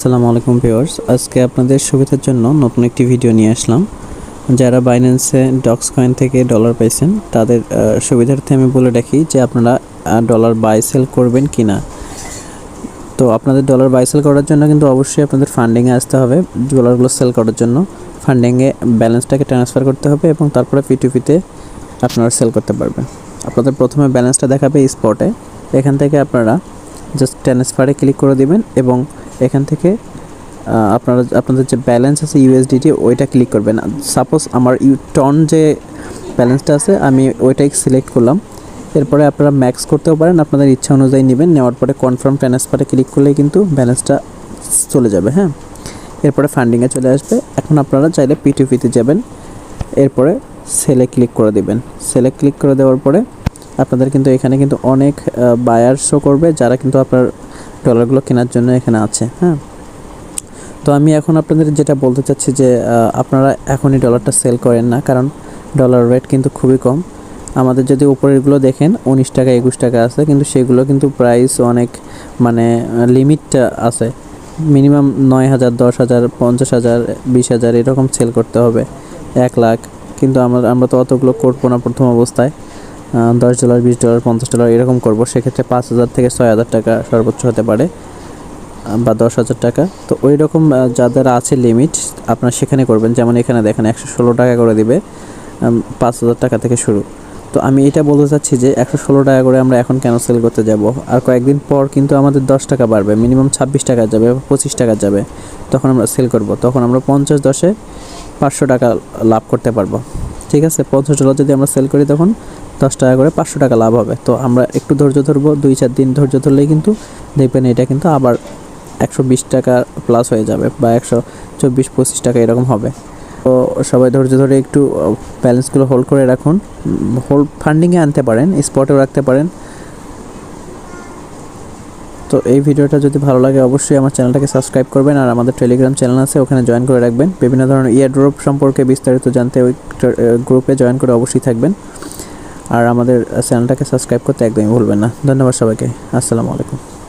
আসসালামু আলাইকুম ভিউয়ার্স। আজকে আপনাদের সুবিধার জন্য নতুন একটি ভিডিও নিয়ে আসলাম। যারা বাইন্যান্সে ডক্স কয়েন থেকে ডলার পাইছেন, তাদের সুবিধার্থে আমি বলে রাখি যে আপনারা ডলার বাই সেল করবেন কি না তো আপনাদের ডলার বাই সেল করার জন্য কিন্তু অবশ্যই আপনাদের ফান্ডিংয়ে আসতে হবে ডলারগুলো সেল করার জন্য। ফান্ডিংয়ে ব্যালেন্সটাকে ট্রান্সফার করতে হবে এবং তারপরে পিটুপিতে আপনারা সেল করতে পারবেন। আপনাদের প্রথমে ব্যালেন্সটা দেখাবে স্পটে এখান থেকে আপনারা জাস্ট ট্রান্সফারে ক্লিক করে দিবেন এবং এখান থেকে আপনারা আপনাদের যে ব্যালেন্স আছে ইউএসডিটি ওইটা ক্লিক করবেন। সাপোজ আমার ইউ টন যে ব্যালেন্সটা আছে, আমি ওইটাই সিলেক্ট করলাম। এরপরে আপনারা ম্যাক্স করতেও পারেন, আপনাদের ইচ্ছা অনুযায়ী নেবেন। নেওয়ার পরে কনফার্ম ট্রান্সফারে ক্লিক করলেই কিন্তু ব্যালেন্সটা চলে যাবে হ্যাঁ? এরপরে ফান্ডিংয়ে চলে আসবে। এখন আপনারা চাইলে পিটিপিতে যাবেন। এরপরে সেলে ক্লিক করে দিবেন। সেলে ক্লিক করে দেওয়ার পরে আপনাদের কিন্তু এখানে কিন্তু অনেক বায়ার শো করবে, যারা কিন্তু আপনার ডলারগুলো কেনার জন্য এখানে আছে হ্যাঁ? তো আমি এখন আপনাদের যেটা বলতে চাচ্ছি যে আপনারা এখনই ডলারটা সেল করেন না, কারণ ডলার রেট কিন্তু খুবই কম। আমাদের যদি উপরেরগুলো দেখেন, উনিশ টাকা, একুশ টাকা আছে, কিন্তু সেগুলো কিন্তু প্রাইস অনেক মানে লিমিটটা আছে। মিনিমাম নয় হাজার, দশ হাজার, পঞ্চাশ হাজার, বিশ হাজার এরকম সেল করতে হবে, এক লাখ। কিন্তু আমরা আমরা তো অতগুলো করব না প্রথম অবস্থায়। দশ ডলার বিশ ডলার পঞ্চাশ ডলার এরকম করব। সেক্ষেত্রে পাঁচ হাজার থেকে ছয় হাজার টাকা সর্বোচ্চ হতে পারে বা দশ হাজার টাকা। তো ওই রকম যাদের আছে লিমিট আপনারা সেখানে করবেন। যেমন এখানে দেখেন, একশো ষোলো টাকা করে দিবে পাঁচ হাজার টাকা থেকে শুরু। তো আমি এটা বলতে চাচ্ছি যে, একশো ষোলো টাকা করে আমরা এখন কেন সেল করতে যাব? আর কয়েকদিন পর কিন্তু আমাদের দশ টাকা বাড়বে মিনিমাম ছাব্বিশ টাকা যাবে, পঁচিশ টাকা যাবে। তখন আমরা সেল করব। তখন আমরা পঞ্চাশ দশে পাঁচশো টাকা লাভ করতে পারব। ঠিক আছে? পঞ্চাশ ডলার যদি আমরা সেল করি তখন দশ টাকা করে পাঁচশো টাকা লাভ হবে। তো আমরা একটু ধৈর্য ধরবো, দুই চার দিন ধৈর্য ধরলেই কিন্তু দেখবেন এটা কিন্তু আবার একশো বিশ টাকা প্লাস হয়ে যাবে বা একশো চব্বিশ, পঁচিশ টাকা এরকম হবে। তো সবাই ধৈর্য ধরে একটু ব্যালেন্সগুলো হোল্ড করে রাখুন। হোল্ড ফান্ডিংয়ে আনতে পারেন স্পটেও রাখতে পারেন। তো এই ভিডিওটা যদি ভালো লাগে অবশ্যই আমার চ্যানেলটাকে সাবস্ক্রাইব করবেন আর আমাদের টেলিগ্রাম চ্যানেল আছে, ওখানে জয়েন করে রাখবেন। বিভিন্ন ধরনের ইয়ার ইয়ারড্রপ সম্পর্কে বিস্তারিত জানতে ওই গ্রুপে জয়েন করে অবশ্যই থাকবেন। আর আমাদের চ্যানেলটাকে সাবস্ক্রাইব করতে একদমই ভুলবেন না। ধন্যবাদ সবাইকে। আসসালামু আলাইকুম।